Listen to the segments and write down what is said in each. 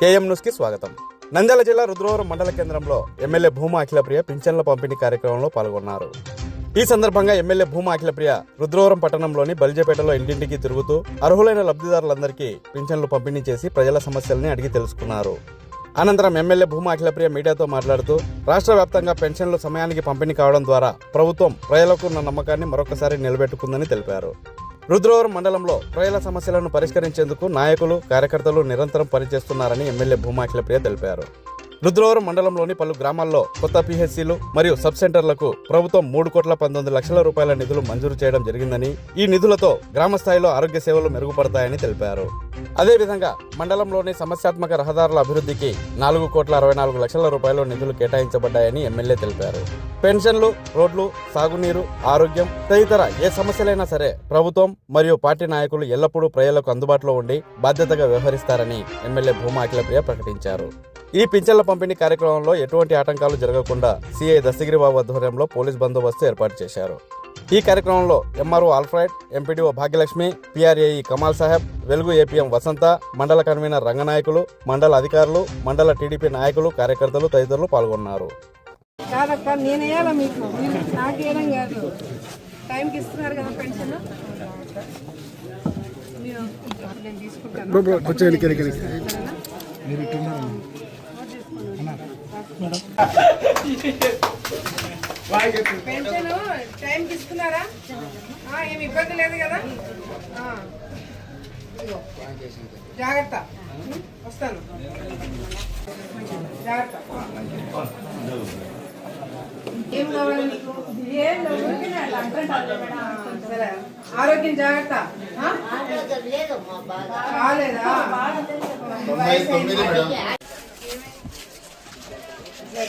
KM న్యూస్కి స్వాగతం. నంద్యాల జిల్లా రుద్రవరం మండల కేంద్రంలో ఎమ్మెల్యే భూమా అఖిలప్రియ పింఛన్ల పంపిణీ కార్యక్రమంలో పాల్గొన్నారు. ఈ సందర్భంగా ఎమ్మెల్యే భూమా అఖిలప్రియ రుద్రవరం పట్టణంలోని బలిజపేటలో ఇంటింటికి తిరుగుతూ అర్హులైన లబ్ధిదారులందరికీ పింఛన్లు పంపిణీ చేసి ప్రజల సమస్యల్ని అడిగి తెలుసుకున్నారు. అనంతరం ఎమ్మెల్యే భూమా అఖిలప్రియ మీడియాతో మాట్లాడుతూ రాష్ట్ర వ్యాప్తంగా పెన్షన్లు సమయానికి పంపిణీ కావడం ద్వారా ప్రభుత్వం ప్రజలకు ఉన్న నమ్మకాన్ని మరొకసారి నిలబెట్టుకుందని తెలిపారు. రుద్రవరం మండలంలో ప్రజల సమస్యలను పరిష్కరించేందుకు నాయకులు కార్యకర్తలు నిరంతరం పనిచేస్తున్నారని ఎమ్మెల్యే భూమాఖిల అఖిలప్రియ తెలిపారు. రుద్రవరం మండలంలోని పలు గ్రామాల్లో కొత్త పిహెచ్సిలు మరియు సబ్ సెంటర్లకు ప్రభుత్వం మూడు కోట్ల పంతొమ్మిది లక్షల రూపాయల నిధులు మంజూరు చేయడం జరిగిందని ఈ నిధులతో గ్రామ స్థాయిలో ఆరోగ్య సేవలు మెరుగుపడతాయని తెలిపారు. అదేవిధంగా మండలంలోని సమస్యాత్మక రహదారుల అభివృద్ధికి నాలుగు కోట్ల అరవై నాలుగు లక్షల రూపాయలు నిధులు కేటాయించబడ్డాయని ఎమ్మెల్యే తెలిపారు. పెన్షన్లు రోడ్లు సాగునీరు ఆరోగ్యం తదితర ఏ సమస్యలైనా సరే ప్రభుత్వం మరియు పార్టీ నాయకులు ఎల్లప్పుడూ ప్రజలకు అందుబాటులో ఉండి బాధ్యతగా వ్యవహరిస్తారని ఎమ్మెల్యే భూమా అఖిలప్రియ ప్రకటించారు. ఈ పింఛన్ల పంపిణీ కార్యక్రమంలో ఎటువంటి ఆటంకాలు జరగకుండా సిఐ దస్తగిరిబాబు ఆధ్వర్యంలో పోలీస్ బందోబస్తు ఏర్పాటు చేశారు. ఈ కార్యక్రమంలో MRO Alfred MPDO Bhagyalakshmi PRAE Kamal Saheb వెలుగు ఏపీఎం వసంత మండల కన్వీనర్ రంగనాయకులు మండల అధికారులు మండల టీడీపీ నాయకులు కార్యకర్తలు తదితరులు పాల్గొన్నారు. కాదక్క నేను వేయాలా మీకు? మీరు నాకు వేయడం కాదు. టైంకి ఇస్తున్నారు కదా పెన్షన్? మీరు నేను తీసుకుంటాను. పెన్షన్ ఇస్తున్నారా? ఏమి ఇబ్బంది లేదు కదా. జాగ్రత్త? వస్తాను. జాగ్రత్త. ఏం కావాలి నీకు. సరే. ఆరోగ్యం జాగ్రత్త. ఆ?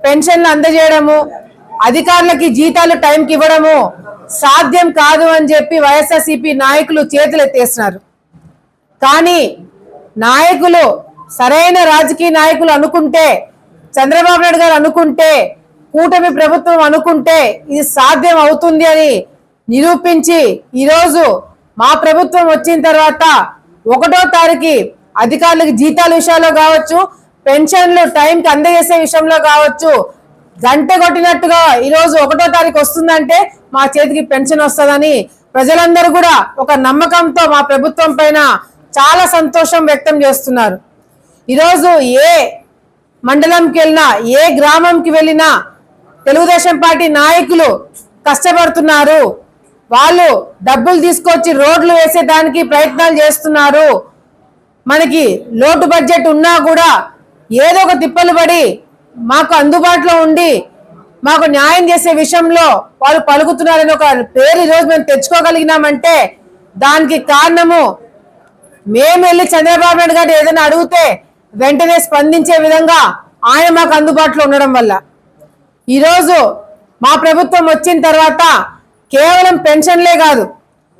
పెన్షన్లు అందజేయడము అధికారులకి జీతాలు టైంకి ఇవ్వడము సాధ్యం కాదు అని చెప్పి వైఎస్ఆర్సీపీ నాయకులు చేతులు ఎత్తేస్తున్నారు. కానీ నాయకులు సరైన రాజకీయ నాయకులు అనుకుంటే చంద్రబాబు నాయుడు గారు అనుకుంటే కూటమి ప్రభుత్వం అనుకుంటే ఇది సాధ్యం అవుతుంది అని నిరూపించి ఈరోజు మా ప్రభుత్వం వచ్చిన తర్వాత ఒకటో తారీఖు అధికారులకు జీతాల విషయాల్లో కావచ్చు పెన్షన్లు టైంకి అందజేసే విషయంలో కావచ్చు. గంట కొట్టినట్టుగా ఈరోజు ఒకటో తారీఖు వస్తుందంటే మా చేతికి పెన్షన్ వస్తుందని. ప్రజలందరూ కూడా ఒక నమ్మకంతో మా ప్రభుత్వం పైన చాలా సంతోషం వ్యక్తం చేస్తున్నారు. ఈరోజు ఏ మండలంకి వెళ్ళినా ఏ గ్రామంకి వెళ్ళినా తెలుగుదేశం పార్టీ నాయకులు కష్టపడుతున్నారు. వాళ్ళు డబ్బులు తీసుకొచ్చి రోడ్లు వేసేదానికి ప్రయత్నాలు చేస్తున్నారు. మనకి లోటు బడ్జెట్ ఉన్నా కూడా ఏదో ఒక తిప్పలు పడి మాకు అందుబాటులో ఉండి మాకు న్యాయం చేసే విషయంలో వాళ్ళు పలుకుతున్నారని ఒక పేరు ఈరోజు మేము తెచ్చుకోగలిగినామంటే దానికి కారణము మేము వెళ్ళి చంద్రబాబు నాయుడు గారు ఏదైనా అడిగితే వెంటనే స్పందించే విధంగా ఆయన మాకు అందుబాటులో ఉండడం వల్ల. ఈరోజు మా ప్రభుత్వం వచ్చిన తర్వాత కేవలం పెన్షన్లే కాదు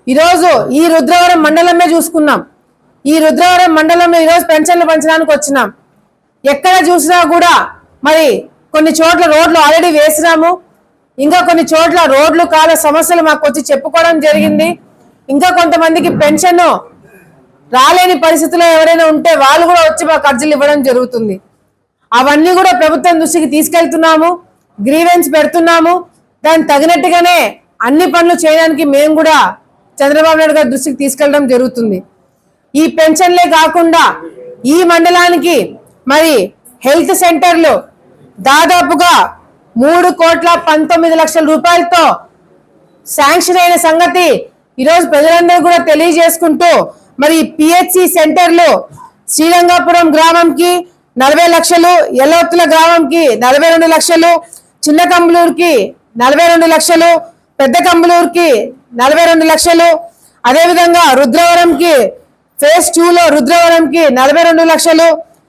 ఈరోజు ఈ రుద్రవరం మండలమే చూసుకున్నాం. ఈ రుద్రవరం మండలంలో ఈరోజు పెన్షన్లు పంచడానికి వచ్చినాం. ఎక్కడ చూసినా కూడా మరి కొన్ని చోట్ల రోడ్లు ఆల్రెడీ వేసినాము. ఇంకా కొన్ని చోట్ల రోడ్లు కాల సమస్యలు మాకు వచ్చి చెప్పుకోవడం జరిగింది. ఇంకా కొంతమందికి పెన్షన్ రాలేని పరిస్థితిలో ఎవరైనా ఉంటే వాళ్ళు కూడా వచ్చి మాకు అర్జీలు ఇవ్వడం జరుగుతుంది. అవన్నీ కూడా ప్రభుత్వం దృష్టికి తీసుకెళ్తున్నాము. గ్రీవెన్స్ పెడుతున్నాము. దాన్ని తగినట్టుగానే అన్ని పనులు చేయడానికి మేము కూడా చంద్రబాబు నాయుడు గారి దృష్టికి తీసుకెళ్ళడం జరుగుతుంది. ఈ పెన్షన్లే కాకుండా ఈ మండలానికి మరి హెల్త్ సెంటర్లు దాదాపుగా మూడు కోట్ల పంతొమ్మిది లక్షల రూపాయలతో శాంక్షన్ అయిన సంగతి ఈరోజు ప్రజలందరూ కూడా తెలియజేసుకుంటూ మరి పిహెచ్సి సెంటర్లు శ్రీరంగాపురం గ్రామంకి నలభై లక్షలు ఎల్లవత్తుల గ్రామంకి నలభై రెండు లక్షలు చిన్న కంబలూరుకి నలభై రెండు లక్షలు పెద్ద కంబలూరుకి నలభై రెండు లక్షలు అదేవిధంగా రుద్రవరంకి ఫేజ్ టూలో రుద్రవరంకి నలభై రెండు లక్షలు